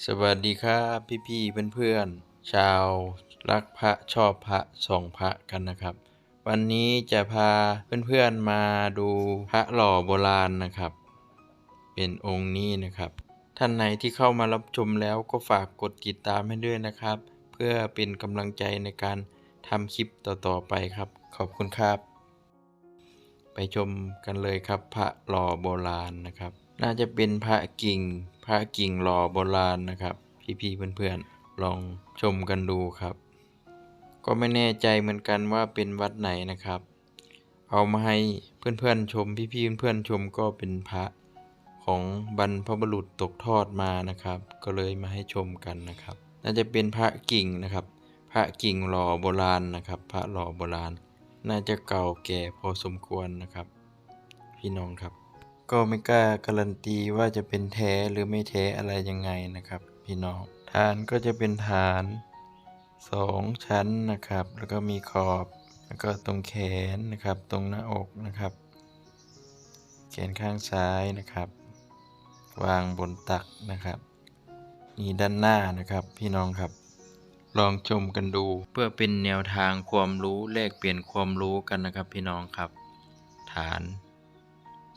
สวัสดีครับพี่พี่เพื่อนเพื่อนๆชาวรักพระชอบพระส่องพระกันนะครับ วันนี้จะพาเพื่อนๆมาดูพระหล่อโบราณนะครับ เป็นองค์นี้นะครับ ท่านไหนที่เข้ามารับชมแล้วก็ฝากกดติดตามให้ด้วยนะครับ เพื่อเป็นกำลังใจในการทำคลิปต่อๆไปครับ ขอบคุณครับ ไปชมกันเลยครับพระหล่อโบราณนะครับ น่าจะเป็นพระกิ่ง พระกิ่งหล่อโบราณนะครับ พี่ๆเพื่อนๆลองชมกันดูครับ ก็ไม่แน่ใจเหมือนกันว่าเป็นวัดไหนนะครับ เอามาให้เพื่อนๆชม พี่ๆเพื่อนๆชมก็เป็นพระของบรรพบุรุษตกทอดมานะครับ ก็เลยมาให้ชมกันนะครับ น่าจะเป็นพระกิ่งนะครับ พระกิ่งหล่อโบราณนะครับ พระหล่อโบราณ น่าจะเก่าแก่พอสมควรนะครับ พี่น้องครับ ก็ไม่กล้าการันตีว่าจะเป็นแท้หรือไม่แท้อะไรยังไงนะครับ พี่น้องฐานก็จะเป็นฐานสองชั้นนะครับ แล้วก็มีขอบแล้วก็ตรงแขนนะครับ ตรงหน้าอกนะครับ แขนข้างซ้ายนะครับ วางบนตักนะครับนี่ด้านหน้านะครับพี่น้องครับ ลองชมกันดูเพื่อเป็นแนวทางความรู้แลกเปลี่ยนความรู้กันนะครับพี่น้องครับ ฐาน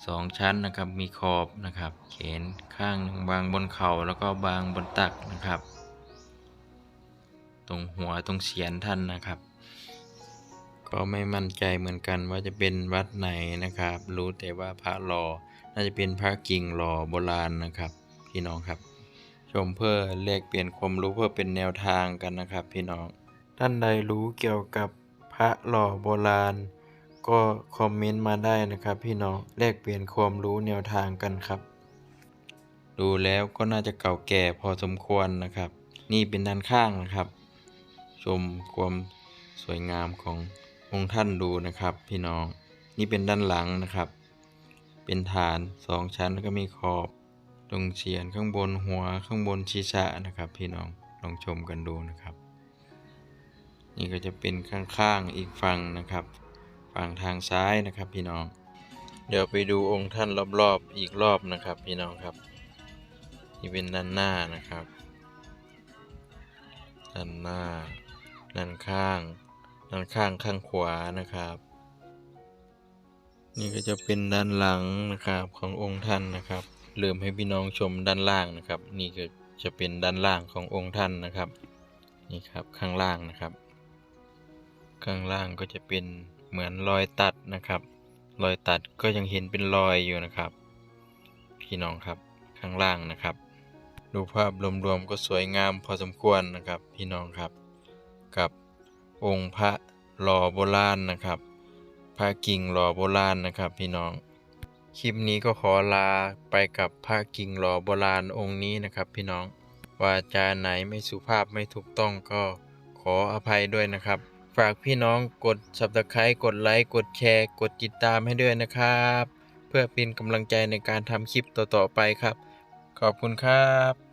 สองชั้นนะครับ มีขอบนะครับ เขนข้างหนึ่งวางบนเข่าแล้วก็วางบนตักนะครับ ตรงหัวตรงเสียนท่านนะครับ ก็ไม่มั่นใจเหมือนกันว่าจะเป็นวัดไหนนะครับ รู้แต่ว่าพระหล่อน่าจะเป็นพระกิ่งหล่อโบราณนะครับ พี่น้องครับ ชมเพื่อแลกเปลี่ยนความรู้เพื่อเป็นแนวทางกันนะครับ พี่น้อง ท่านใดรู้เกี่ยวกับพระหล่อโบราณ ก็คอมเมนต์มาได้นะครับพี่น้องแลกเปลี่ยนความรู้แนวทางกันครับ ดูแล้วก็น่าจะเก่าแก่พอสมควรนะครับ นี่เป็นด้านข้างนะครับ ชมความสวยงามขององค์ท่านดูนะครับ พี่น้อง นี่เป็นด้านหลังนะครับ เป็นฐานสองชั้นแล้วก็มีขอบตรงเฉียนข้างบนหัวข้างบนชีชะนะครับ พี่น้องลองชมกันดูนะครับ นี่ก็จะเป็นข้างๆอีกฝั่งนะครับ ฝั่งทางซ้ายนะครับพี่น้อง เดี๋ยวไปดูองค์ท่านรอบๆอีกรอบนะครับพี่น้องครับนี่เป็นด้านหน้านะครับ ด้านหน้า ด้านข้าง ด้านข้างข้างขวานะครับ นี่ก็จะเป็นด้านหลังนะครับขององค์ท่านนะครับลืมให้พี่น้องชมด้านล่างนะครับ นี่ก็จะเป็นด้านล่างขององค์ท่านนะครับนี่ครับข้างล่างนะครับ ข้างล่างก็จะเป็น เหมือนรอยตัดนะครับ รอยตัดก็ยังเห็นเป็นรอยอยู่นะครับ พี่น้องครับข้างล่างนะครับ ดูภาพรวมๆก็สวยงามพอสมควรนะครับ พี่น้องครับ กับองค์พระหล่อโบราณนะครับ พระกิ่งหล่อโบราณนะครับ พี่น้อง คลิปนี้ก็ขอลาไปกับพระกิ่งหล่อโบราณองค์นี้นะครับ พี่น้องวาจาไหนไม่สุภาพไม่ถูกต้องก็ขออภัยด้วยนะครับ ฝากพี่น้องกด subscribe กดไลค์กดแชร์ กดติดตามให้ด้วยนะครับ เพื่อเป็นกำลังใจในการทำคลิปต่อๆไปครับ ขอบคุณครับ